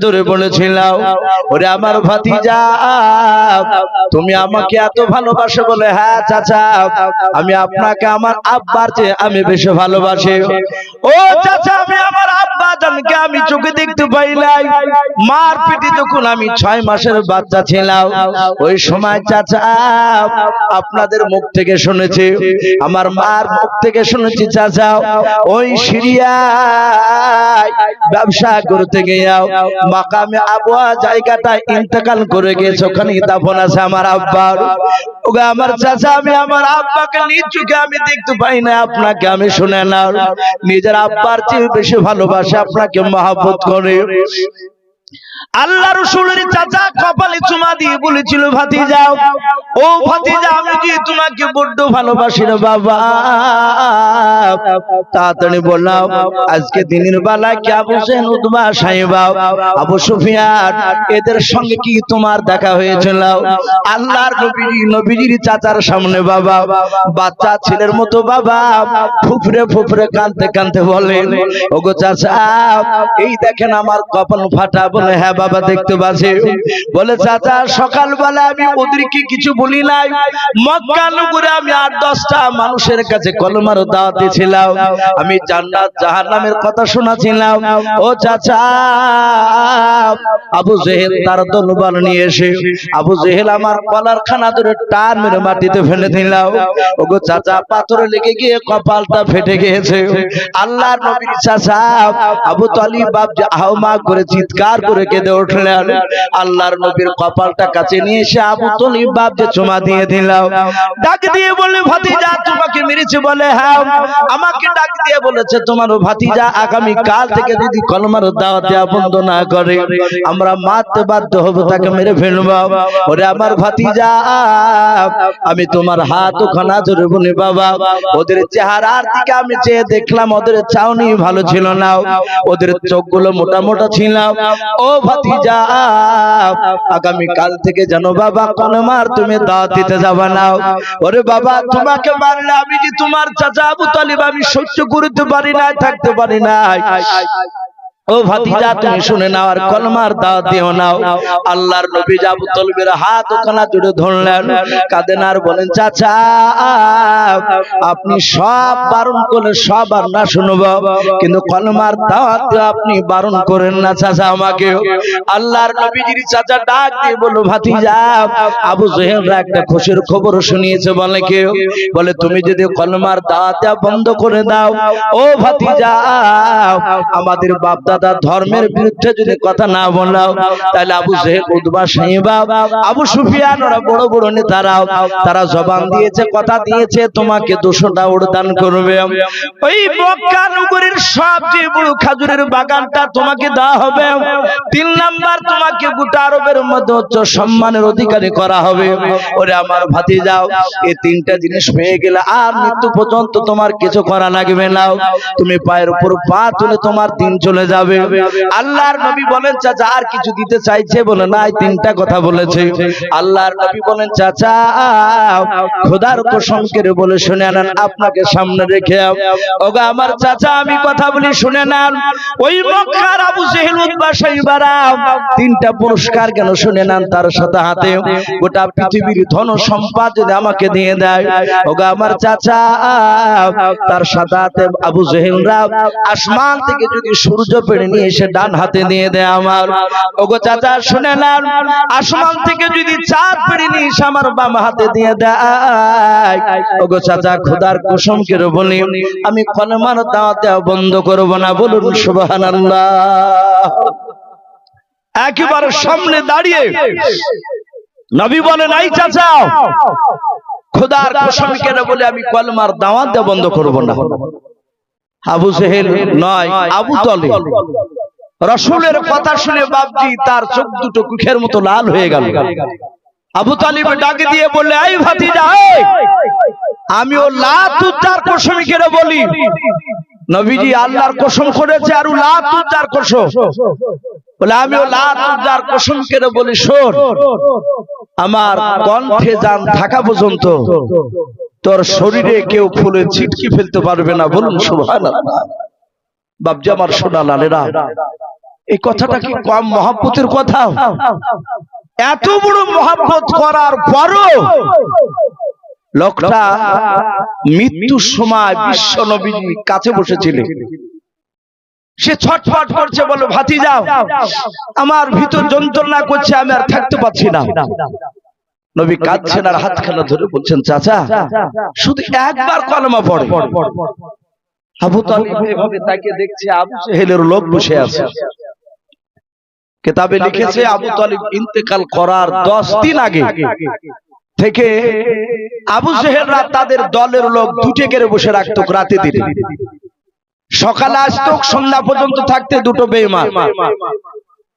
জোরে বলেছিলাম, ওরে আমার তুমি আমাকে এত ভালোবাসো বলে হ্যাঁ চাচা, আমি আপনাকে আমার আব্বার চেয়ে আমি বেশি ভালোবাসি। ও চাচা, আমি আমার আব্বা জানকে আমি চোখে দেখতে পাই নাই? মার পিঠে যখন আমি ছয় মাসের বাচ্চা ছিলাম, ওই সময় চাচা, আপনাদের মুখ থেকে শুনেছি, আমার মার মুখ থেকে শুনেছি চাচা, ওই সিরিয়ায় ব্যবসা করতে গিয়াও মাকামে আবহাওয়া জায়গাটা ইন্তেকাল করে গেছে ওখানে দাফন আছে আমার আব্বার। ওগো আমার চাচা, আমি আমার আব্বাকে নিজ চোখে আমি দেখতে পাই না আপনাকে আমি শুনে না নিজের আব্বার চেয়ে বেশি ভালোবাসে। আপনাকে মহাব্বত করে। আল্লাহ রসুলের চাচা কপালে চুমা দিয়ে বলেছিল ভাতি যাও ও ভাতি যা আমি যে তোমাকে বড্ড ভালোবাসি রে বাবা? তাড়াতাড়ি বললাম, আজকে দিনের বেলা কি আবু সেন উদ্বা সাহেবা, আবু সুফিয়ান এদের সঙ্গে কি তোমার দেখা হয়েছিল? আল্লাহর নবীজি নবীজির চাচার সামনে বাবা, বাচ্চা ছেলের মতো বাবা, ফুফরে ফুফরে কানতে কানতে বলেন ওগো চাচা, এই দেখেন আমার কপাল ফাটা বলে হ্যাঁ বাবা দেখতে পাচ্ছি। বলে, চাচা সকালবেলা আমি ওদেরকে কিছু বলি নাই। মক্কা নগরে আমি আট, দশটা মানুষের কাছে কলমার দাওয়াতে ছিলাম। আমি জান্নাত, জাহান্নামের কথা শোনাছিলাম। ও চাচা, আবু জেহেল তার দলবল নিয়ে এসে, আবু জেহেল আমার কলার খানা ধরে টান মেরে মাটিতে ফেলে দিলাম ওগো চাচা, পাথরে লেগে গিয়ে কপালটা ফেটে গিয়েছে। আল্লাহর নবীর চাচা, আবু তালিব বাপ যে আহমা করে চিৎকার করে কেঁদে উঠলেন। আল্লাহর নবীর কপালটা কাছে নিয়ে এসে আবু তলিব বাপ যে চুমা দিয়ে দিলাম। ডাক দিয়ে বলে ভাতিজা, তোমাকে মেরেছে বলে? হ্যাঁ আমাকে ডাক দিয়ে বলেছে, তোমার ভাতিজা আগামী কাল থেকে যদি কলমার দাওয়াত দেওয়া বন্ধ না করে, আমরা মারতে বাধ্য হব, তাকে মেরে ফেলব। ওরে আমার ভাতিজা, আমি তোমার হাত ওখানা ধরে বলি, বাবা, ওদের চেহারার দিকে আমি চেয়ে দেখলাম, ওদের চাউনি ভালো ছিল না, ওদের চোখগুলো মোটা মোটা ছিল। ও ভাতিজা থেকে যেন বাবা কোন মার তুমি দাওয়াত দিতে যাবে না। ওরে বাবা, তোমাকে মারলে আমি কি তোমার চাচা আবু তালিব আমি সহ্য করতে পারি না থাকতে পারি না ও ভাতিজা, তুমি শুনে নাও আর কলমার দাওয়াত দিও নাও। আল্লাহর নবী আবু তলবের হাত ওখানা জুড়ে ধরলেন, কাঁদেন আর বলেন, চাচা, আপনি সব বারণ করলে সব আর না শুনব। কিন্তু কলমার দাওয়াত আপনি বারণ করেন না, চাচা, আমাকে। আল্লাহর নবীজির চাচা ডাক দিয়ে বলো ভাতিজা, আবু জহেলরা একটা খুশির খবর শুনিয়েছে, বলে কেউ বলে, তুমি যদি কলমার দাওয়াত দেওয়া বন্ধ করে দাও, ও ভাতিজা, আমাদের বাপ দাদা ধর্মের বিরুদ্ধে যদি কথা না বলাও তাহলে আবু জেহেল উদ্বা আবু সুফিয়ান, ওরা বড় বড় নেতারাও তারা জবান দিয়েছে, কথা দিয়েছে, তোমাকে দুশোটা উড়দান করবে। ওই মক্কা নগরীর সবচেয়ে বড় খাজুরের বাগানটা তোমাকে দেওয়া হবে, তিন নাম্বার তোমাকে গোটা আরবের মধ্যে উচ্চ সম্মানের অধিকারী করা হবে। ওরে আমার ভাতি যাও এই তিনটা জিনিস পেয়ে গেলে আর মৃত্যু পর্যন্ত তোমার কিছু করা লাগবে না। তুমি পায়ের উপর পা তুলে তোমার দিন চলে যাবে। আল্লাহর নবী বলেন চাচা আর কিছু দিতে চাইছে বলে না এই তিনটা কথা বলেছে। আল্লাহর নবী বলেন চাচা খোদার কসম করে বলে শুনে নেন আপনাকে সামনে রেখে ওগা আমার চাচা আমি কথা বলি শুনে নেন। ওই মক্কার আবু জেহেল উদ্বা সাইবারা তিনটা পুরস্কার কেন শুনে নেন তার সাথে হাতে? গোটা পৃথিবীর ধন সম্পদ যদি আমাকে দিয়ে দেয় ওগা আমার চাচা তার সাথে হাতে আবু জেহেলরা আসমান থেকে যদি সূর্য পেড়ে নিয়ে এসে ডান হাতে দিয়ে দেয় আমার। ওগো চাচা, শুনে নেন, আসমান থেকে যদি চাঁদ পেড়ে নিয়ে এসে আমার বাম হাতে দিয়ে দেয়। ওগো চাচা, খোদার কুসুম করে বলি, আমি কলমার দাওয়াত দেওয়া বন্ধ করব না, বলুন সুবহানাল্লাহ। একেবারে সামনে দাঁড়িয়ে নবী বলেন, এই চাচা, খোদার কসম কেন বলে, আমি কলমার দাওয়াত দেওয়া বন্ধ করব না। আবু জেহেল নয় আবু তলে রসুলের কথা শুনে বাপজি তার চোখ দুটো কুখের মতো লাল হয়ে গেল। আবু তালিব ডাকে দিয়ে বললে ভাতিজা এই! আমি ও লাতুজার কসম কেন বলি। নবীজি আল্লাহর কসম করেছে আর লাতুজার কসম বলে আমি ও লাতুজার কসম কেন বলি শোন। আমার কণ্ঠে যান থাকা পর্যন্ত তোর শরীরে কেউ ফুলে ছিটকি ফেলতে পারবে না, বলুন সুবহানাল্লাহ। বাবজি আমার সোনা লালেরা, এই কথাটা কি কম মহাব্বতের কথা? এত বড় মহাব্বত করার পরও লোকটা মৃত্যুর সময় বিশ্ব নবীর কাছে বসেছিলেন সে ছটফট করছে, বলো ভাতি যাও আমার ভিতর যন্ত্রণা করছে, আমি আর থাকতে পারছি না। নবী কাঁদছেন আর হাতখানা ধরে বলছেন চাচা শুধু একবার কলমা পড়ে। আবু তালিব এভাবে তাকে দেখছে আবু সেহেলের লোক বসে আছে। কেতাবে লিখেছে আবু তালিব ইন্তেকাল করার দশ দিন আগে। থেকে আবু সেহেলরা তাদের দলের লোক দুটে কেড়ে বসে রাখতো রাতে দিনে সকালে আসতো সন্ধ্যা পর্যন্ত থাকতে দুটো বেইমান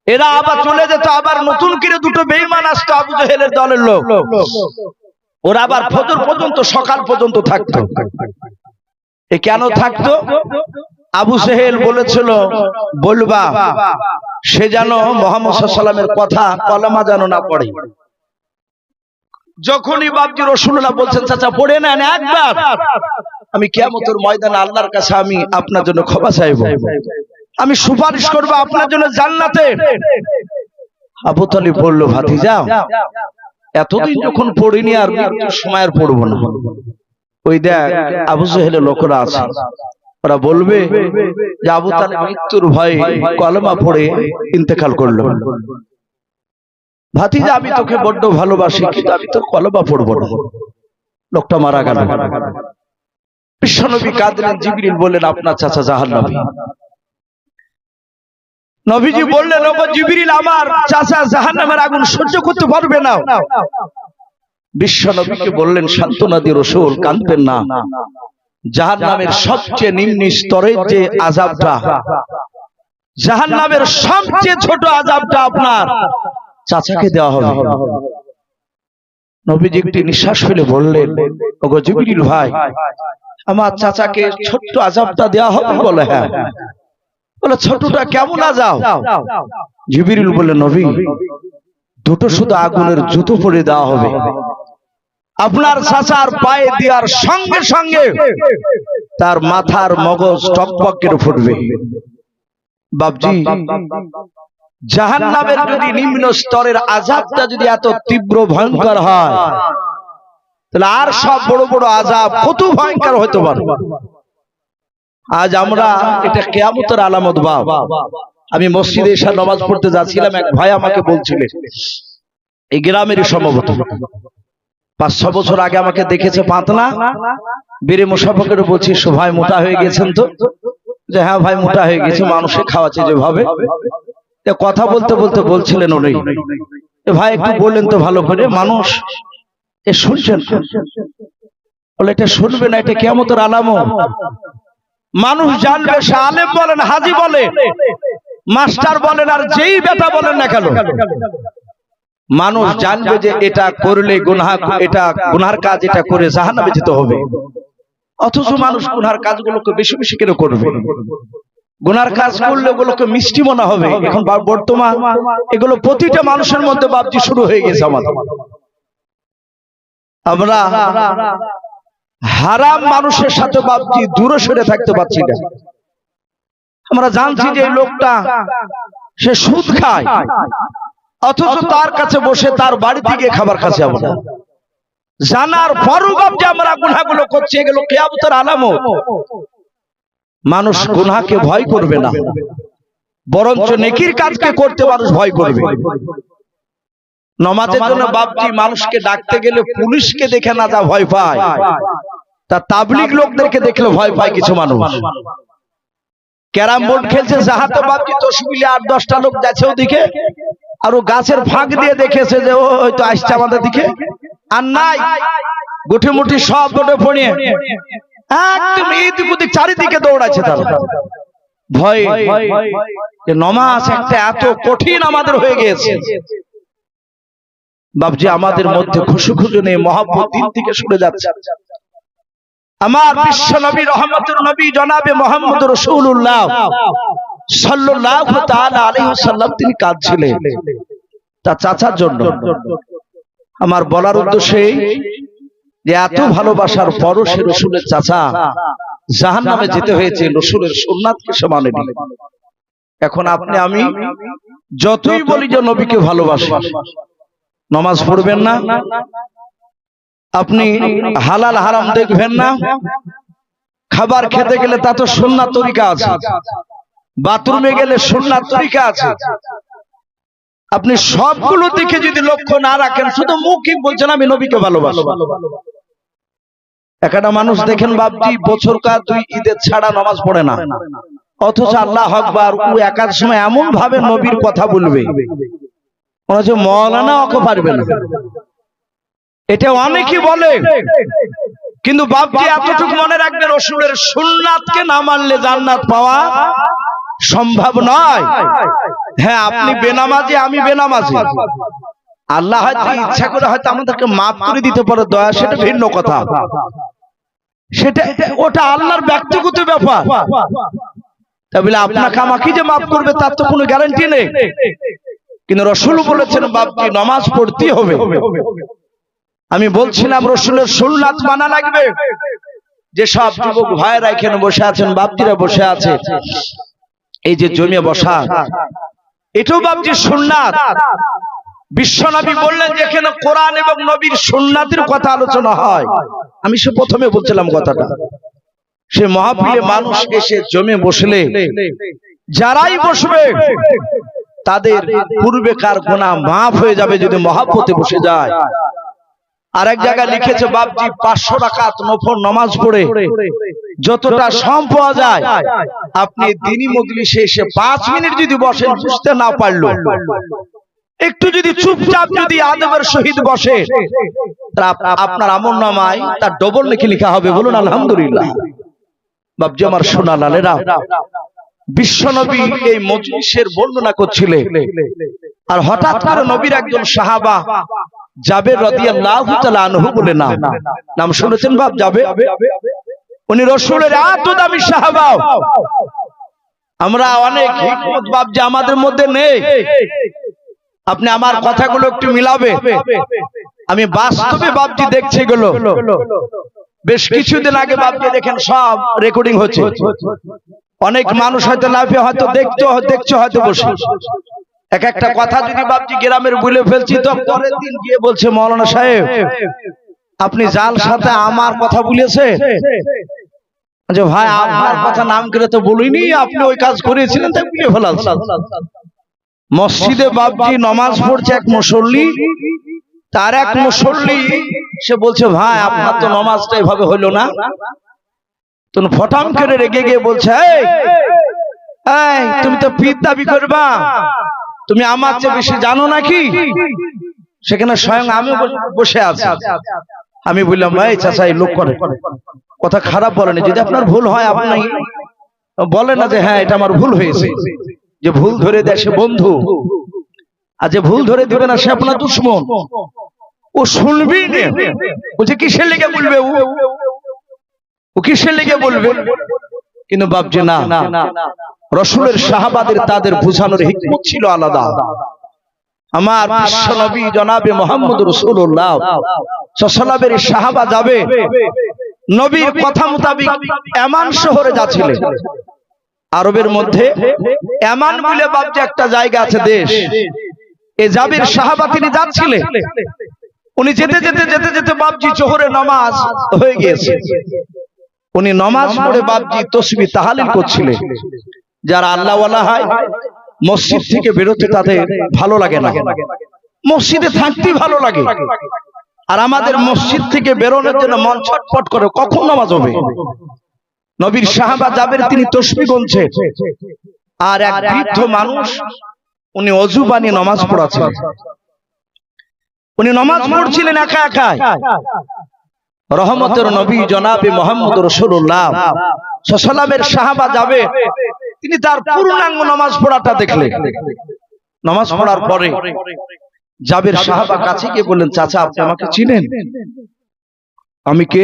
এরা আবার চলে যেত, আবার নতুন করে দুটো বেইমান আসতো, আবু জহেলের দলের লোক। ওরা আবার ফজর পর্যন্ত, সকাল পর্যন্ত থাকতো। এ কেন থাকতো? আবু সেহেল বলেছিল বলবা সে যেন মোহাম্মদ সাল্লামের কথা কলমা যেন না পড়ে। যখনই বাবজি রসুল্লাহ বলছেন, চাচা, পড়ে নেন একবার। আমি কেমতর ময়দানে আল্লাহর কাছে আমি আপনার জন্য ক্ষমা চাইব। আমি সুপারিশ করব আপনার জন্য জান্নাতে। আবু তালিব বলল, ভাতিজা, এতদিন যখন পড়িনি আর সময় আর পড়ব না। ওই দেখ, আবু জহেলের লোকরা আছে। ওরা বলবে যে আবু তালিব মৃত্যুর ভয়ে কলমা পড়ে ইন্তেকাল করল। ভাতিজা, আমি তোকে বড্ড ভালোবাসি, কিন্তু আমি তোর কলমা পড়ব না। লোকটা মারা গেল। বিশ্বনবী কাঁদলেন, জিবরিল বললেন, আপনার চাচা জাহান্নামী। নবীজি বললেন জিবরিল আমার চাচা জাহান্নামের আগুন সহ্য করতে পারবে না। বিশ্ব নবীকে বললেন সান্ত্বনা দিয়ে রসুল কাঁদবেন না। জাহান্নামের সবচেয়ে নিম্ন স্তরের যে আজাবটা জাহান্নামের সবচেয়ে ছোট আজাবটা আপনার চাচাকে দেওয়া হবে। নবীজি একটি নিঃশ্বাস ফেলে বললেন ওগো জিবরিল ভাই আমার চাচাকে ছোট্ট আজাবটা দেওয়া হবে বলে হ্যাঁ। বলে ছোটটা কেমন আজাব জিবিরিল বলে নবী দুটো শুধু আগুনের জুতো পরে দেওয়া হবে। আপনার চাচার পায়ে দেওয়ার সঙ্গে সঙ্গে তার মাথার মগজ টকবক ফুটবে বাবজি জাহান নামের যদি নিম্ন স্তরের আজাবটা যদি এত তীব্র ভয়ঙ্কর হয় তাহলে আর সব বড় বড় আজাব কত ভয়ঙ্কর হতে পারে? আজ আমরা এটা কেয়ামতের আলামত বাপ আমি মসজিদে এসে নামাজ পড়তে যাচ্ছিলাম এক ভাই আমাকে বলছিলেন এই গ্রামেরই সম্ভবত পাঁচ ছ বছর আগে আমাকে দেখেছে পাতলা। বেড়ে মুসাফকের বলছি ভাই মোটা হয়ে গেছেন তো? যে হ্যাঁ ভাই মোটা হয়ে গেছে মানুষে খাওয়াচ্ছে যেভাবে। কথা বলতে বলতে বলছিলেন উনি। ভাই একটু বললেন তো ভালো করে মানুষ এ শুনছেন বলে এটা শুনবে না এটা কেমতের আলামত। মানুষ জানবে সে আলেম বলেন হাজি বলে মাস্টার বলেন আর যেই বেটা বলেন না কেন? মানুষ জানবে যে এটা করলে গুনাহ এটা গুনার কাজ এটা করে জাহান্নামে যেতে হবে। অথচ মানুষ গুনার কাজগুলোকে বেশি বেশি করে করবে? গুনার কাজ করলে ওগুলোকে মিষ্টি মনে হবে। এখন বর্তমান এগুলো প্রতিটা মানুষের মধ্যে বাপজি শুরু হয়ে গেছে আমাদের। আমরা হারাম মানুষের সাথে বাপজি দূরে সরে থাকতে পারছি না। আমরা জানছি যে লোকটা, সে সুদ খায়, অথচ তার কাছে বসে তার বাড়ি থেকে খাবার খাচ্ছে আমরা। জানার পরও বাপজি আমরা গুনাহগুলো করছি, এগুলো কেয়ামতের আলামত। মানুষ গুনাহকে ভয় করবে না, বরঞ্চ নেকির কাজকে করতে মানুষ ভয় করবে। নমাজের জন্য বাপজি মানুষকে ডাকতে গেলে পুলিশকে দেখে না যা ভয় পায়। তা তাবলিগ লোকদেরকে দেখলে ভয় পায় কিছু মানুষ। ক্যারাম বোর্ড খেলছে যাহাতে বাপজি তসবিলে আট দশটা লোক যাচ্ছে ওদিকে আর ও গাছের ফাঁক দিয়ে দেখেছে যে ও হয়তো আসছে আমাদের দিকে। আর নাই গুটি মুটি সব গোটে পড়িয়ে একদম এইদিক ওদিক চারিদিকে দৌড়াচ্ছে তারা। ভয় যে নমাজ একটা এত কঠিন আমাদের হয়ে গিয়েছে। বাবজি আমাদের মধ্যে খুশু খুশু নেই মহাব্বত দিন থেকে সরে যাচ্ছে। আমার বিশ্ব নবী রহমতুল নবী, জনাবে মোহাম্মদ রসুল্লাহ আলাইহি ওয়াসাল্লাম তিনি কাঁদছিলেন তার চাচার জন্য। আমার বলার উদ্দেশ্য যে এত ভালোবাসার পরও সে রসুলের চাচা জাহান নামে যেতে হয়েছে, রসুলের সোননাথকে সে মানেনি। এখন আপনি, আমি যতই বলি যে নবীকে ভালোবাসি, নমাজ পড়বেন না আপনি হালাল হারাম দেখবেন না। খাবার খেতে গেলে তা তো সুন্নাত তরিকা আছে। বাথরুমে গেলে সুন্নাত তরিকা আছে। আপনি সবগুলো দিকে যদি লক্ষ্য না রাখেন, শুধু মুখই বলছেন, আমি নবীকে ভালোবাসি। একটা মানুষ দেখেন, বাপজি বছর কা দুই ঈদের ছাড়া নামাজ পড়ে না। অথচ আল্লাহ আকবার, ও একার সময় এমন ভাবে নবীর কথা বলবে। মনে হচ্ছে মৌলানা অকে পারবে না। এটা অনেকেই বলে। কিন্তু বাপজি এতটুকু মনে রাখবে রসুলের সুন্নাতকে না মানলে জান্নাত পাওয়া সম্ভব নয়। হ্যাঁ আপনি বেনামাজি আমি বেনামাজি। আল্লাহ হয়তো ইচ্ছা করে হয়তো আমাদেরকে মাফ করে দিতে পারে দয়া সেটা ভিন্ন কথা। সেটা ওটা আল্লাহর ব্যক্তিগত ব্যাপার। তা বলে আপনাকে আমাকে যে মাফ করবে তার তো কোনো গ্যারান্টি নেই। কিন্তু রসুল বলেছেন বাপজি নামাজ পড়তে হবে। আমি বলছিলাম রসুলের সুন্নাত মানা লাগবে। যে সব যুবক ভাইয়েরা এখানে বসে আছেন বাপজিরা বসে আছে। এই যে জমিয়ে বসা। এটাও বাপজি সুন্নাত। বিশ্বনবী বললেন যে এখানে কোরআন এবং নবীর সুন্নাতের কথা আলোচনা হয়। আমি সে প্রথমে বলছিলাম কথাটা। সে মহাপিলে মানুষ এসে জমে বসলে, যারাই বসবে, তাদের পূর্বেকার গোনা মাফ হয়ে যাবে যদি মহাপতে বসে যায়। আর এক জায়গায় লিখেছে বাপজি পাঁচশো রাকাত নফর নামাজ পড়ে। যতটা সম পাওয়া যায় আপনি দিনই মজলিসে এসে পাঁচ মিনিট যদি বসেন বুঝতে না পারল। একটু যদি চুপচাপ যদি আদবের সহিত বসে আপনার আমল নামায় তার ডবল লিখে লেখা হবে বলুন আলহামদুলিল্লাহ। বাবজি আমার সোনা লালেরা বিশ্বনবী এই মজলিসের বর্ণনা করছিলেন আর হঠাৎ করে নবীর একজন সাহাবা জাবের রাদিয়াল্লাহু তাআলা আনহু বলে নাম। নাম। শুনেছেন বাপ যাবে উনি রসুলের এত দামি সাহাবা আমরা অনেক হিকমত বাপ যে আমাদের মধ্যে নেই। আপনি আমার কথাগুলো একটু মিলাবে? আমি বাস্তবে বাপজি দেখছি এগুলো। বেশ কিছুদিন আগে বাপজি দেখেন সব রেকর্ডিং হচ্ছে। অনেক মানুষ হয়তো লাইফে হয়তো দেখতো দেখছ হয়তো বসে। এক একটা কথা যদি বাপজি গ্রামের বলে ফেলছি তো পরের দিন গিয়ে বলছে মৌলানা সাহেব আপনি জাল সাথে আমার কথা বলেছে যে ভাই আপনার কথা নাম করে তো বলিনি আপনি ওই কাজ করেছিলেন তাই বুঝে ফেলাচ্ছেন মসজিদে বাপজি নমাজ পড়ছে এক মুসল্লি তার এক মুসল্লি সে বলছে ভাই আপনার তো নমাজটা এভাবে হইল না। তুমি ফটাম করে রেগে গিয়ে বলছে "এই, এই তুমি তো পীর দাবি করবা। তুমি আমার চেয়ে বেশি জানো নাকি সেখানে স্বয়ং আমি বসে আছি আমি বললাম ভাই চাচা এই লোক করে কথা খারাপ বলেনি যদি আপনার ভুল হয় আপনি বলে না যে হ্যাঁ এটা আমার ভুল হয়েছে যে ভুল ধরে দেয় সে বন্ধু আর যে ভুল ধরে দিবে না সে আপনার দুশ্মন ও শুনবি বলছে কিসের লেগে বলবে ও ও কিসের লেগে বলবে কিন্তু বাপজি না রসুলের সাহাবাদের তাদের বুঝানোর হিকমত ছিল আলাদা। আমার বিশ্ব নবী জনাবে মোহাম্মদ রসুল্লাহ সসলাবের সাহাবা যাবে, নবীর কথা মোতাবিক এমান শহরে যাচ্ছিলেন। আরবের মধ্যে এমান বলে বাপজি একটা জায়গা আছে দেশ। এ জাবির সাহাবা তিনি যাচ্ছিলেন। উনি যেতে যেতে যেতে যেতে বাপজি চোহরে নামাজ হয়ে গিয়েছে। উনি নামাজ পড়ে বাপজি তসবি তাহালিল করছিলেন। যারা আল্লাহওয়ালা হয়, মসজিদ থেকে বেরোতে তাদের ভালো লাগে না। মসজিদে থাকতেই ভালো লাগে। আর আমাদের মসজিদ থেকে বেরোনোর জন্য মন ছটফট করে, কখন নামাজ হবে? নবীর সাহাবা যাবের তিনি তসবি গুনছে। আর এক বৃদ্ধ মানুষ, উনি অজু বানিয়ে নামাজ পড়াচ্ছেন। উনি নামাজ পড়ছিলেন একা একা রহমতের নবী জনাবে মোহাম্মদ রসুল্লাহ সাহাবা যাবে তিনি তার পূর্ণাঙ্গ নামাজ পড়াটা দেখলেন। নামাজ পড়ার পরে জাবের সাহাবা কাছে গিয়ে বললেন চাচা আপনি আমাকে চিনেন? আমি কে?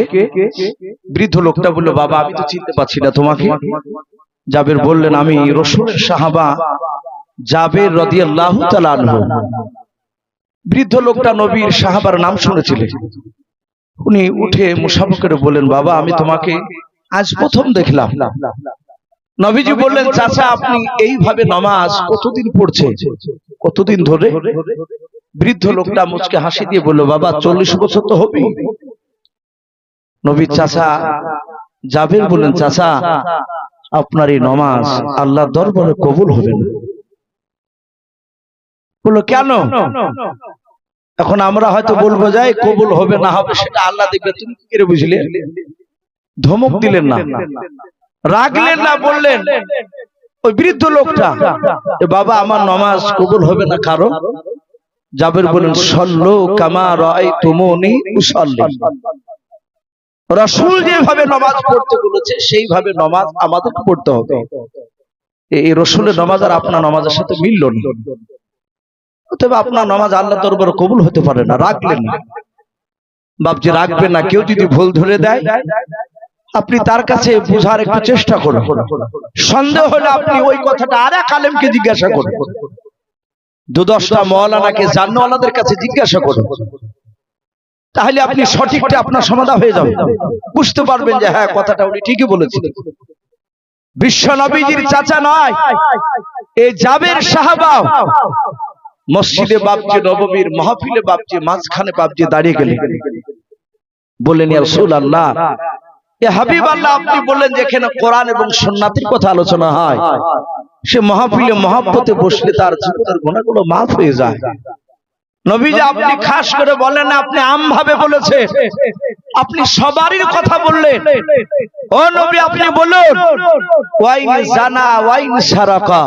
বৃদ্ধ লোকটা বলল বাবা আমি তো চিনতে পারছি না তোমাকে। জাবের বললেন আমি রসুলের সাহাবা জাবের রাদিয়াল্লাহু তাআলা আনহু। বৃদ্ধ লোকটা নবীর সাহাবার নাম শুনেছিলেন উনি উঠে মুসাফা করে বললেন বাবা আমি তোমাকে আজ প্রথম দেখলাম। নবীজি বললেন চাচা আপনি এইভাবে নামাজ কতদিন পড়ছে কতদিন ধরে? বৃদ্ধ লোকটা মুচকে হাসি দিয়ে বলল বাবা চল্লিশ বছর তো হবে নবীর চাচা জাবের বললেন চাচা আপনার এই নমাজ আল্লাহর দরবারে কবুল হবে না। বলল কেন? এখন আমরা হয়তো বলব যাই কবুল হবে না হবে সেটা। আল্লাহ দেখবে তুমি কি করে বুঝলে? ধমক দিলেন না। রাগলেন না, বললেন, ওই বৃদ্ধ লোকটা বাবা, আমার নমাজ কবুল হবে না কারণ? জাবের বলেন সল্লো কামা রাই তুমনি রসুল যেভাবে নমাজ পড়তে বলেছে, সেইভাবে নমাজ আমাদের পড়তে হবে। এই রসুলের নমাজ আর আপনার নমাজের সাথে মিলল না। তবে আপনার নমাজ আল্লাহ দরবার কবুল হতে পারে না রাখলেন না। বাপজি রাখবেন না, কেউ যদি ভুল ধরে দেয় আপনি তার কাছে বোঝার একটু চেষ্টা করুন। সন্দেহ হলে আপনি ওই কথাটা আর এক আলেমকে জিজ্ঞাসা করুন। দু দশটা মৌলানাকে জান্নওয়ালাদের কাছে জিজ্ঞাসা করুন। তাহলে আপনি সঠিকটা আপনার সমাধান হয়ে যাবে। বুঝতে পারবেন যে হ্যাঁ কথাটা উনি ঠিকই বলেছেন। বিশ্ব নবীজির চাচা নয় এ জাবের সাহাবা। মসজিদে বাপজি নবমীর মাহফিলে বাপজি মাঝখানে বাপজি দাঁড়িয়ে গেলেন। বললেন ইয়া রাসূলুল্লাহ। হাবিব আল্লাহ আপনি বললেন যে এখানে কোরআন এবং সুন্নাতের কথা আলোচনা হয়। সে মাহফিলে মহাব্বতে বসলে তার জীবনের গুণাগুলো মাফ হয়ে যায়। নবীজি আপনি খাস করে বলেন আপনি আম ভাবে বলেছে। আপনি সবারই কথা বললেন। ও নবী আপনি বলুন ওয়াইন জানা ওয়াইন সারাকা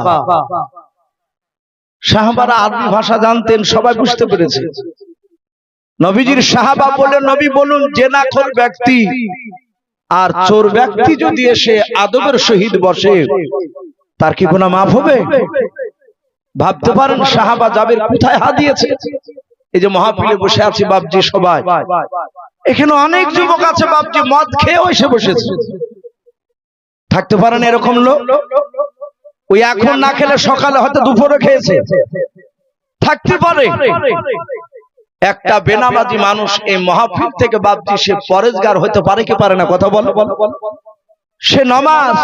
সাহাবারা আরবি ভাষা জানতেন সবাই বুঝতে পেরেছে। নবীজির সাহাবা বললেন নবী বলুন জেনাখোর ব্যক্তি। আর চোর ব্যক্তি যদি এসে আদবের শহীদ বসে তার কি গুণা মাফ হবে? ভাবতে পারেন সাহাবা যাবের কোথায় হাত দিয়েছে? এই যে মহাপিলে বসে আছি বাপজি সবাই। এখানে অনেক যুবক আছে বাপজি মদ খেয়েও এসে বসেছে। থাকতে পারেন এরকম লোক? ওই এখন না খেলে সকালে হয়তো দুপুরে খেয়েছে। থাকতে পারে। একটা বেনামাজি মানুষ এই মহাফিল থেকে বাপজি সে পরেজগার হতে পারে কি পারে না? কথা বলো। সে নামাজ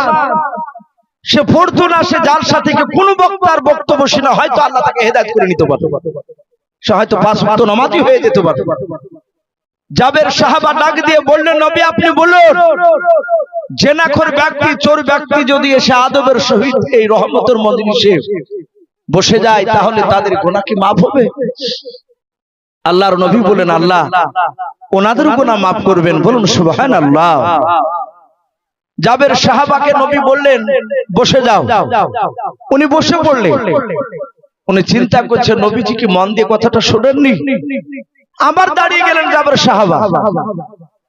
সে পড়তো না সে জালসা থেকে কোন বক্তার বক্তব্য শুনে হয়তো আল্লাহ তাকে হেদায়ত করে নিতে পারে। সে হয়তো পাঁচ ওয়াক্ত নামাজি হয়ে যেতে পারে। জাবের সাহাবা ডাক দিয়ে বললেন নবী আপনি বলুন জেনাখোর ব্যক্তি চোর ব্যক্তি যদি এসে আদবের সহিত এই রহমতের মজলিসে বসে যায় তাহলে তাদের গোনা কি মাফ হবে? আল্লাহর নবী বলেন, আল্লাহ, ওনাদের গোনা মাফ করবেন। বলুন সুবহান আল্লাহ জাবের সাহাবাকে নবী বললেন, বসে যাও। উনি বসে পড়লেন। উনি চিন্তা করছে নবীজি কি মন দিয়ে কথাটা শোনেননি? আবার দাঁড়িয়ে গেলেন জাবের সাহাবা।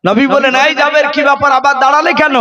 নবী বলেন, এই জাবের কি ব্যাপার? আবার দাঁড়ালে কেন?